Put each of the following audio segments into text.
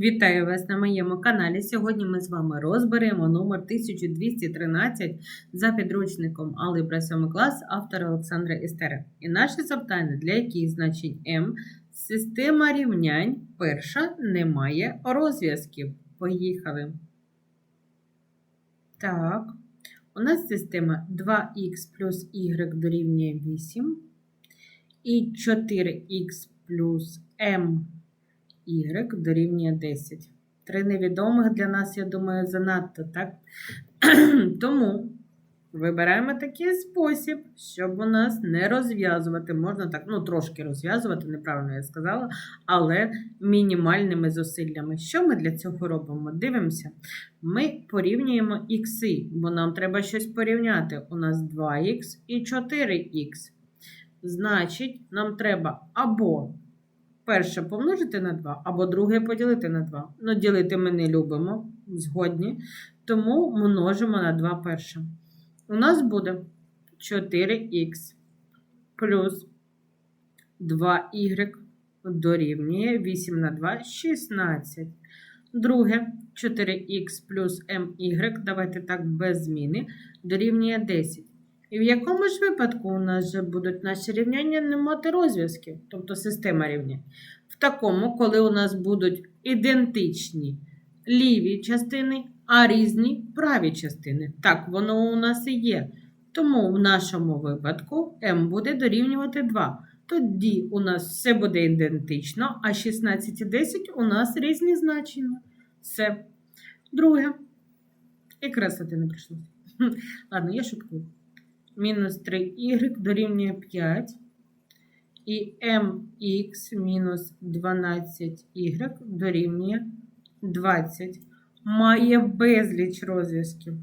Вітаю вас на моєму каналі. Сьогодні ми з вами розберемо номер 1213 за підручником Алgebra 7 клас автора Олександра Істера. І наше завдання, для яких значень М, система рівнянь перша не має розв'язків. Поїхали. Так, у нас система 2х плюс y дорівнює 8 і 4х плюс m y дорівнює 10. Три невідомих для нас, я думаю, занадто, так? Тому вибираємо такий спосіб, щоб у нас не розв'язувати. Можна так, ну, трошки розв'язувати, неправильно я сказала, але мінімальними зусиллями. Що ми для цього робимо? Дивимося. Ми порівнюємо ікси, бо нам треба щось порівняти. У нас 2х і 4х. Значить, нам треба або перше помножити на 2, або друге поділити на 2. Ну, ділити ми не любимо, згодні. Тому множимо на 2 перше. У нас буде 4х плюс 2y дорівнює 8 на 2 16. Друге 4х плюс my, давайте так без зміни, дорівнює 10. І в якому ж випадку у нас же будуть наші рівняння не мати розв'язків, тобто система рівнянь? В такому, коли у нас будуть ідентичні ліві частини, а різні праві частини. Так, воно у нас і є. Тому в нашому випадку m буде дорівнювати 2. Тоді у нас все буде ідентично, а 16 і 10 у нас різні значення. Все. Друге. І красоти не прийшло. Ладно, я шуткую мінус 3y дорівнює 5. І mx мінус 12y дорівнює 20. Має безліч розв'язків.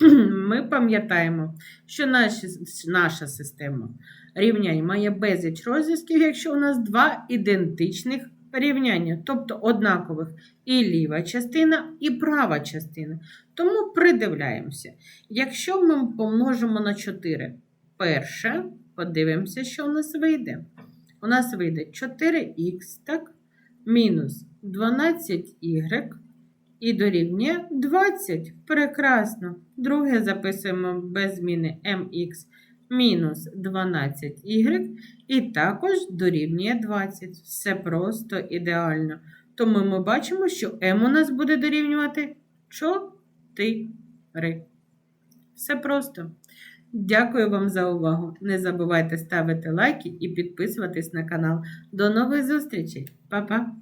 Ми пам'ятаємо, що наші, наша система рівнянь має безліч розв'язків, якщо у нас два ідентичних рівняння, тобто однакових і ліва частина, і права частина. Тому придивляємося. Якщо ми помножимо на 4, перше, подивимося, що у нас вийде. У нас вийде 4х, так, мінус 12y і дорівнює 20. Прекрасно. Друге записуємо без зміни mx мінус 12y і також дорівнює 20. Все просто ідеально. Тому ми бачимо, що m у нас буде дорівнювати 4. Все просто. Дякую вам за увагу. Не забувайте ставити лайки і підписуватись на канал. До нових зустрічей. Па-па!